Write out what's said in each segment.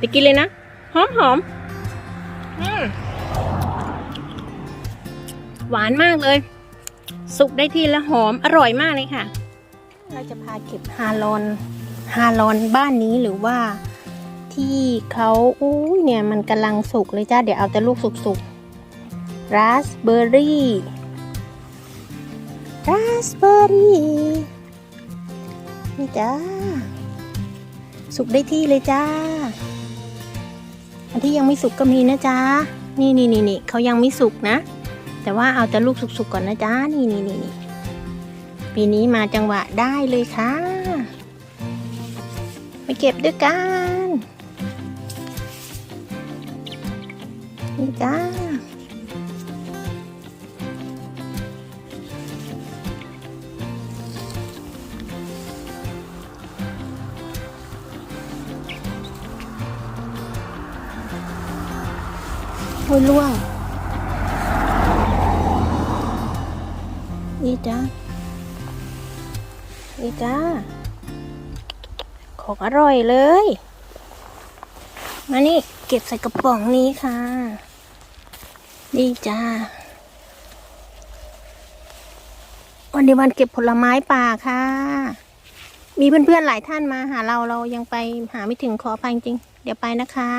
ไปกินเลยนะ หอมหอมอืมหวานมากเลย สุกได้ที่แล้วหอมอร่อยมากเลยค่ะ เราจะพาเก็บฮาลอนฮาลอนบ้านนี้หรือว่าที่เขาอุ้ยเนี่ยมันกำลังสุกเลยจ้าเดี๋ยวเอาแต่ลูกสุกๆราสเบอร์รี่ราสเบอร์รี่นี่จ้าสุกได้ที่เลยจ้า อันที่ยังไม่สุกก็มีนะจ๊ะ นี่นี่นี่นี่เขายังไม่สุกนะ แต่ว่าเอาแต่ลูกสุกๆก่อนนะจ๊ะ นี่นี่นี่นี่ปีนี้มาจังหวะได้เลยค่ะไปเก็บด้วยกัน นี่จ้า โอ้ยล่วง นี่จ้านี่จ้า ของอร่อยเลย มานี่ เก็บใส่กระป๋องนี้ค่ะ นี่จ้า วันนี้วันเก็บผลไม้ป่าค่ะ มีเพื่อนๆหลายท่านมาหาเราเรายังไปหาไม่ถึงขออภัยจริง เดี๋ยวไปนะคะ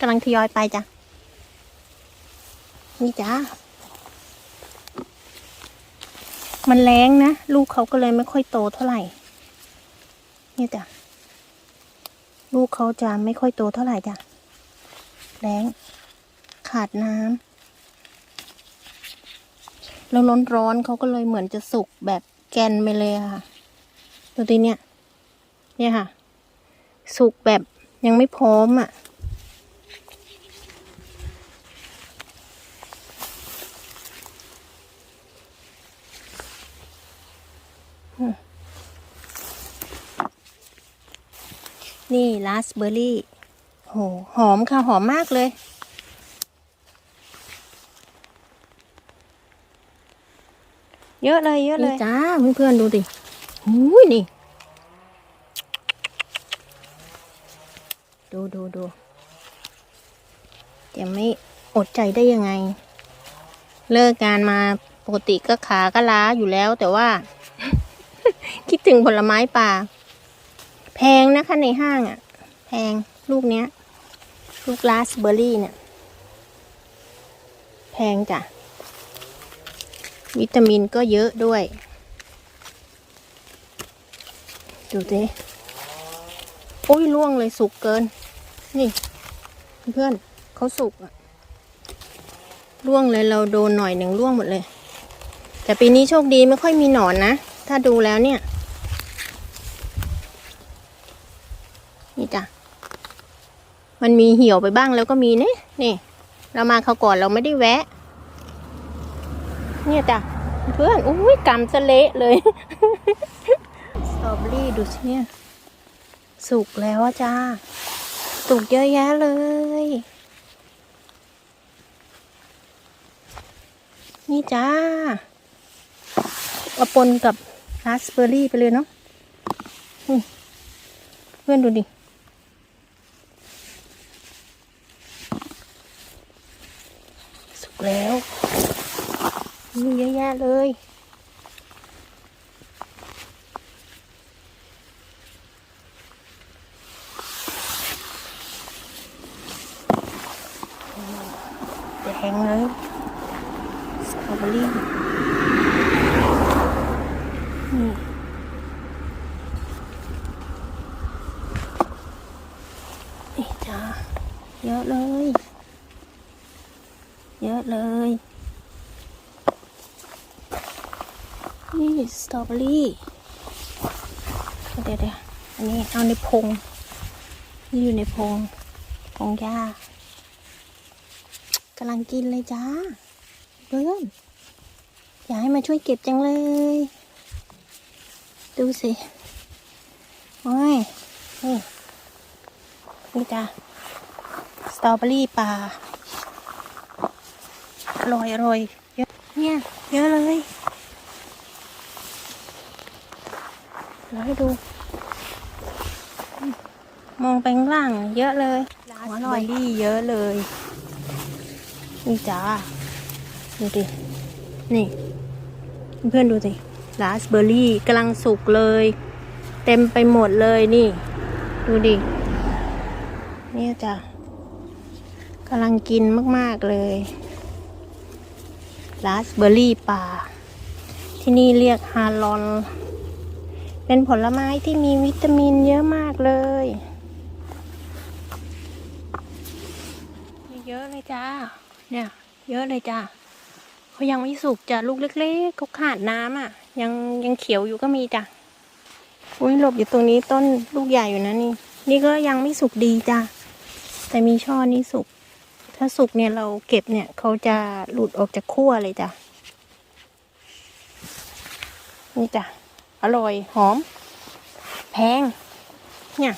กำลังทยอยไปจ้ะ นี่จ้ามันแรงนะ ลูกเขาก็เลยไม่ค่อยโตเท่าไหร่ นี่จ้ะลูกเขาจะไม่ค่อยโตเท่าไหร่จ้ะแรงขาดน้ำแล้วร้อนร้อนๆเขาก็เลยเหมือนจะสุกแบบแกนไปเลยค่ะดูดิเนี่ย เนี่ยค่ะ สุกแบบยังไม่พร้อมอะ นี่ราสเบอร์รี่ โห หอมค่ะ หอมมากเลย เยอะเลย เยอะเลย จ้า เพื่อนๆดูดิหูยนี่ ดูดูดูจะไม่อดใจได้ยังไง เลิกงานมาปกติก็ขาก็ล้าอยู่แล้วแต่ว่า คิดถึงผลไม้ป่า แพงนะคะในห้างอะ่ะ แพงลูกเนี้ย ลูกราสเบอร์รี่เนี่ย แพงจ้ะ วิตามินก็เยอะด้วย ดูสิโอ้ยล่วงเลยสุกเกิน นี่ เพื่อนเขาสุกอะล่วงเลยเราโดนหน่อยหนึ่งล่วงหมดเลย แต่ปีนี้โชคดีไม่ค่อยมีหนอนนะ ถ้าดูแล้วเนี่ย นี่จ้ะ มันมีเหี่ยวไปบ้างแล้วก็มีเนี่ยนี่ เรามาเขาก่อนเราไม่ได้แวะ เนี่ยจ้ะเพื่อนอุ้ยกำสะเละเลยสตรอเบอรี่ดูสิเนี่ยสุกแล้วจ้าสุกเยอะแยะเลย นี่จ้าเอาปนกับราสเบอร์รี่ไปเลยเนาะเพื่อนดูดิ สุก แล้วมีเยอะแยะเลยแดงเลยสตรอเบอรี่นี่นี่จ้าเยอะเลย เยอะเลย นี่สตรอเบอรี่ เดี๋ยวเดี๋ยวอันนี้เอาในพง นี่อยู่ในพง พงหญ้ากำลังกินเลยจ้า เพื่อน อยากให้มาช่วยเก็บจังเลย ดูสิ โอ้ย นี่ นี่จ้าสตรอเบอรี่ป่า อร่อยอร่อยเยอะเนี่ยเยอะเลยเราให้ดู มองไปข้างล่างเยอะเลยราอร่อยรี่เยอะเลยนี่จ้าดูดินี่ เพื่อนดูสิราสเบอร์รี่กำลังสุกเลย เต็มไปหมดเลยนี่ ดูดิเนี่ยจ้ะกำลังกินมาก ๆ เลย ราสเบอร์รี่ป่า ที่นี่เรียกฮาลอน เป็นผลไม้ที่มีวิตามินเยอะมากเลย เยอะเลยจ้า เนี่ย เยอะเลยจ้าเขายังไม่สุกจ้ะลูกเล็กๆเขาขาดน้ำอะ ยังยังเขียวอยู่ก็มีจ้ะอุ้ยหลบอยู่ตรงนี้ต้นลูกใหญ่อยู่นะนี่ นี่ก็ยังไม่สุกดีจ้ะแต่มีช่อนี้สุก ถ้าสุกเนี่ยเราเก็บเนี่ยเขาจะหลุดออกจากขั้วเลยจ้ะ นี่จ้ะ อร่อยหอม แพง เนี่ย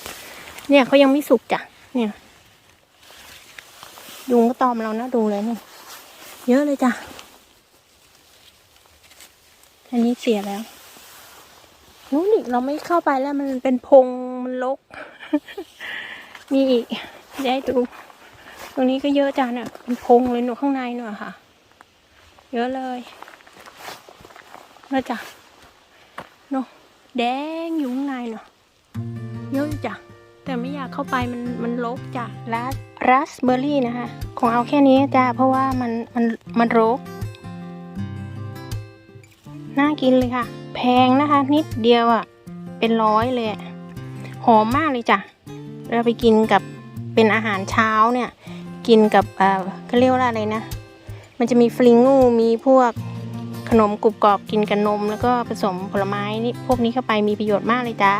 เนี่ยเขายังไม่สุกจ้ะ เนี่ยยุงก็ตอมเรานะดูเลยนี่เยอะเลยจ้ะ อันนี้เสียแล้วนู้นอีกเราไม่เข้าไปแล้วมันเป็นพงมันลก มีอีกได้ดู ตรงนี้ก็เยอะจ้ะเนี่ยเป็นพงเลยหนูข้างในหน่อยค่ะ เยอะเลยแล้วจ้ะเนาะแดงอยู่ข้างในเนาะเยอะจ้ะแต่ไม่อยากเข้าไปมันมันรกจ้ะราสราสเบอร์รี่นะคะคงเอาแค่นี้จ้ะเพราะว่ามันมันมันรกน่ากินเลยค่ะ แพงนะคะ นิดเดียวอะ่ะ เป็นร้อยเลยหอมมากเลยจ้ะเราไปกินกับเป็นอาหารเช้าเนี่ย กินกับอ่าเขาเรียกว่าอะไรนะ มันจะมีฟลิงงูมีพวกขนมกรุบกรอบกินกับนมแล้วก็ผสมผลไม้นี่พวกนี้เข้าไปมีประโยชน์มากเลยจ้า